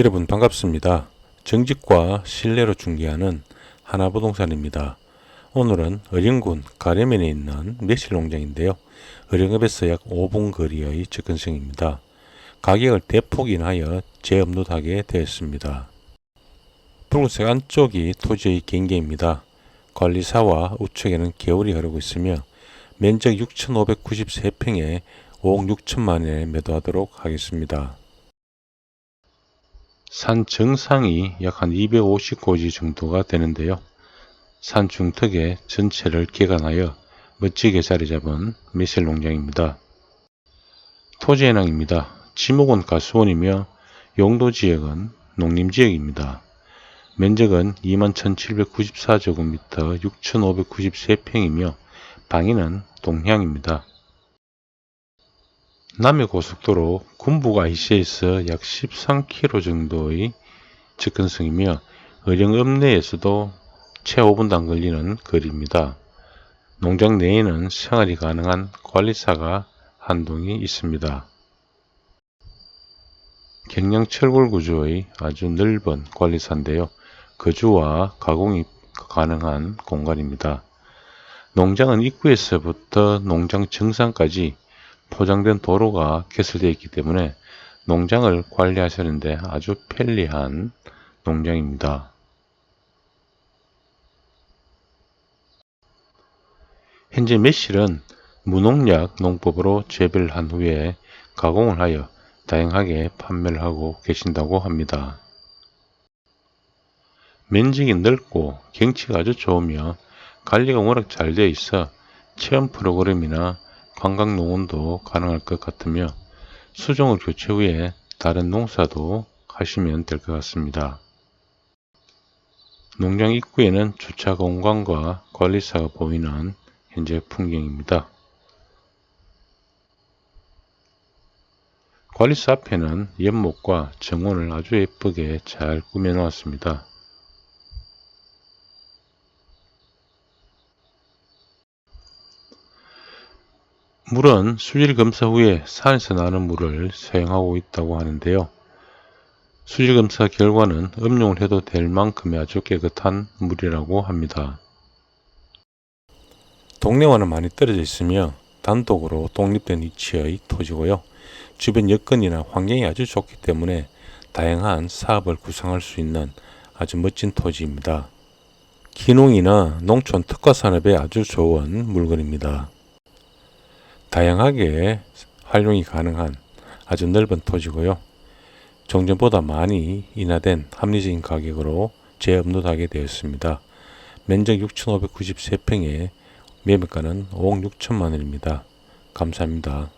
여러분 반갑습니다. 정직과 신뢰로 중개하는 하나부동산입니다. 오늘은 어령군 가려면에 있는 매실 농장인데요. 어령읍에서 약 5분 거리의 접근성입니다. 가격을 대폭 인하여 재업로드하게 되었습니다. 붉은색 안쪽이 토지의 경계입니다. 관리사와 우측에는 개울이 흐르고 있으며 면적 6,593평에 5억 6천만 원에 매도하도록 하겠습니다. 산 정상이 약 한 250고지 정도가 되는데요. 산 중턱에 전체를 개간하여 멋지게 자리 잡은 매실 농장입니다. 토지 해낭입니다. 지목은 가수원이며 용도 지역은 농림 지역입니다. 면적은 21,794제곱미터 6,593평이며 방위는 동향입니다. 남해고속도로 군부가 IC에서 약 13km 정도의 접근성이며 의령 읍내에서도 채 5분도 안 걸리는 거리입니다. 농장 내에는 생활이 가능한 관리사가 한 동이 있습니다. 경량 철골 구조의 아주 넓은 관리사인데요. 거주와 가공이 가능한 공간입니다. 농장은 입구에서부터 농장 정상까지 포장된 도로가 개설되어 있기 때문에 농장을 관리하시는데 아주 편리한 농장입니다. 현재 매실은 무농약 농법으로 재배를 한 후에 가공을 하여 다양하게 판매를 하고 계신다고 합니다. 면적이 넓고 경치가 아주 좋으며 관리가 워낙 잘 되어 있어 체험 프로그램이나 관광 농원도 가능할 것 같으며 수종을 교체 후에 다른 농사도 하시면 될 것 같습니다. 농장 입구에는 주차 공간과 관리사가 보이는 현재 풍경입니다. 관리사 앞에는 연못과 정원을 아주 예쁘게 잘 꾸며 놓았습니다. 물은 수질 검사 후에 산에서 나는 물을 사용하고 있다고 하는데요. 수질 검사 결과는 음용을 해도 될 만큼의 아주 깨끗한 물이라고 합니다. 동네와는 많이 떨어져 있으며 단독으로 독립된 위치의 토지고요. 주변 여건이나 환경이 아주 좋기 때문에 다양한 사업을 구상할 수 있는 아주 멋진 토지입니다. 기농이나 농촌 특화 산업에 아주 좋은 물건입니다. 다양하게 활용이 가능한 아주 넓은 토지고요. 종전보다 많이 인하된 합리적인 가격으로 재업로드하게 되었습니다. 면적 6,593평에 매매가는 5억 6천만 원입니다. 감사합니다.